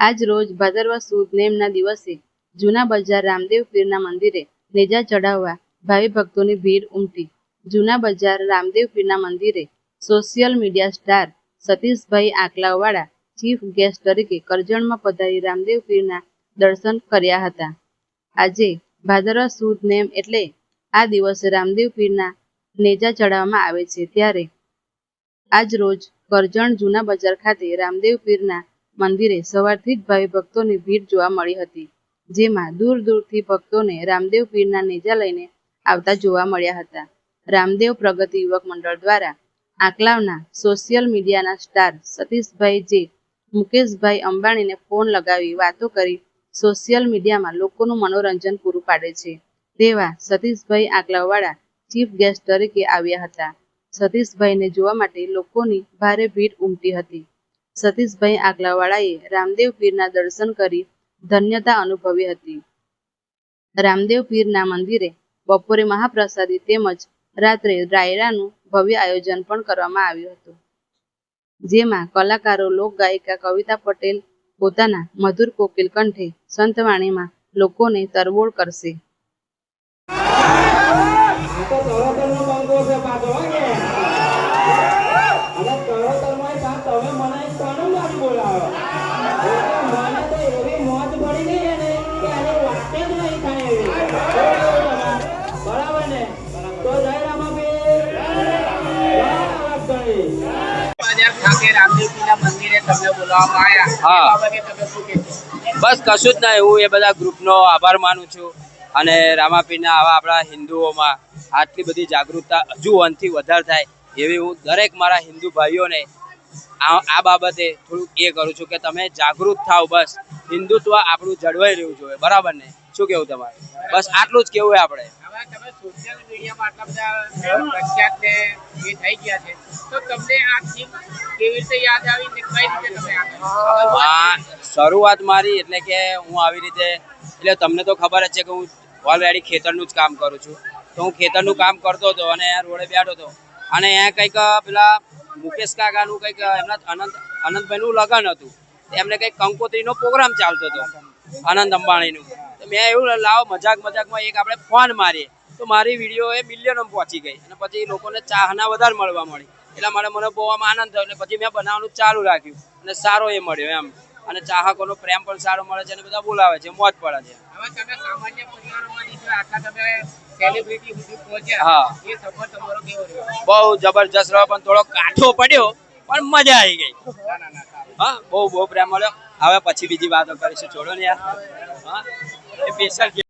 આજ રોજ ભાદરવા સુદ નેમના દિવસે જૂના બજાર રામદેવ પીરના મંદિરે નેજા ચડાવવા ભાવિ ભક્તોની ભીડ ઉમટી. જૂના બજાર રામદેવ પીરના મંદિરે સોશિયલ મીડિયા સ્ટાર સતીશભાઈ આકલાવાળા, ચીફ ગેસ્ટ તરીકે કરજણમાં પધારી રામદેવ પીરના દર્શન કર્યા હતા. આજે ભાદરવા સુદ નેમ એટલે આ દિવસે રામદેવ પીરના નેજા ચડાવવામાં આવે છે. ત્યારે આજ રોજ કરજણ જૂના બજાર ખાતે રામદેવ પીરના મંદિરે સવારથી જ ભાવિ ભક્તોની ભીડ જોવા મળી હતી, જેમાં દૂર દૂરથી ભક્તોને રામદેવ પીરના નેજા લઈને આવતા જોવા મળ્યા હતા. રામદેવ પ્રગતિ યુવક મંડળ દ્વારા આંકલાવના સોશિયલ મીડિયાના સ્ટાર સતીશભાઈ જે મુકેશભાઈ અંબાણીને ફોન લગાવી વાતો કરી સોશિયલ મીડિયામાં લોકોનું મનોરંજન પૂરું પાડે છે, તેવા સતીશભાઈ આંકલાવવાળા ચીફ ગેસ્ટ તરીકે આવ્યા હતા. સતીશભાઈને જોવા માટે લોકોની ભારે ભીડ ઉમટી હતી. સતીશભાઈ આગલાવાળાએ રામદેવ પીરના દર્શન કરી ધન્યતા અનુભવી હતી. રામદેવ પીરના મંદિરે બપોરે મહાપ્રસાદી તેમજ રાત્રે ડાયરાનું ભવ્ય આયોજન પણ કરવામાં આવ્યું હતું. જેમાં કલાકારો, લોકગાયિકા, કવિતા પટેલ પોતાના મધુર કોકિલ કંઠે સંતવાણીમાં લોકોને તરબોળ કરશે. તમે તો હા. બસ કશું જ નહીં હું એ બધા ગ્રુપનો આભાર માનું છું. અને રામાપીરના આવા આપણા હિન્દુઓમાં આટલી બધી જાગૃતતા હજુ અંથી વધારે થાય એવી હું દરેક મારા હિન્દુ ભાઈઓને આ આ બાબતે થોડુંક એ કરું છું કે તમે જાગૃત થાવ બસ. હિન્દુત્વ આપણું જળવાઈ રહ્યું જોઈએ. બરાબર ને? શું કેવું તમારે? બસ આટલું જ કેવું આપણે. તમે સોશિયલ મીડિયામાં આટલા બધા પ્રખ્યાત ને એ થઈ ગયા છે. તો તમને આ થીમ કેવી રીતે યાદ આવી ને કઈ રીતે તમે આ શરૂઆત મારી એટલે કે હું આવી રીતે એટલે તમને તો ખબર જ છે કે હું ઓલરેડી ખેતરનું જ કામ કરું છું. તો હું ખેતરનું કામ કરતો હતો અને રોડે બેઠો હતો. અને અહીંયા કંઈક પેલા મુકેશ કાકાનું કંઈક એમના અનંત અનંતભાઈનું લગ્ન હતું. એમને કંઈક કંકોત્રીનો પ્રોગ્રામ ચાલતો હતો. અનંત અંબાણીનું. મેં એવું લાવો મજાક મજાકમાં એક આપણે ફોન મારીએ. તો મારી વીડિયો એ મિલિયનમાં પહોંચી ગઈ. અને પછી લોકોને ચાહના વધારે મળવા મળી. એટલા માટે મને બહુ આમ આનંદ થયો. અને પછી મેં બનાવવાનું ચાલુ રાખ્યું. અને સારો એ મળ્યો એમ. અને ચાહકોનો પ્રેમ પણ સારો મળે છે અને બધા બોલાવે છે. મોજ પડે છે. હવે તમે સામાન્ય આટલા તમે સેલિબ્રિટી સુધી પહોંચ્યા હા. એ સફર તમારો કેવો રહ્યો? બહુ જબરજસ્ત રહ્યો પણ થોડો કાઠો પડ્યો. પણ મજા આવી ગઈ. હા, બહુ બહુ પ્રેમ મળ્યો. હવે પછી બીજી વાતો કરીશું. છોડો ને યાર. હા? સ્પેશિયલ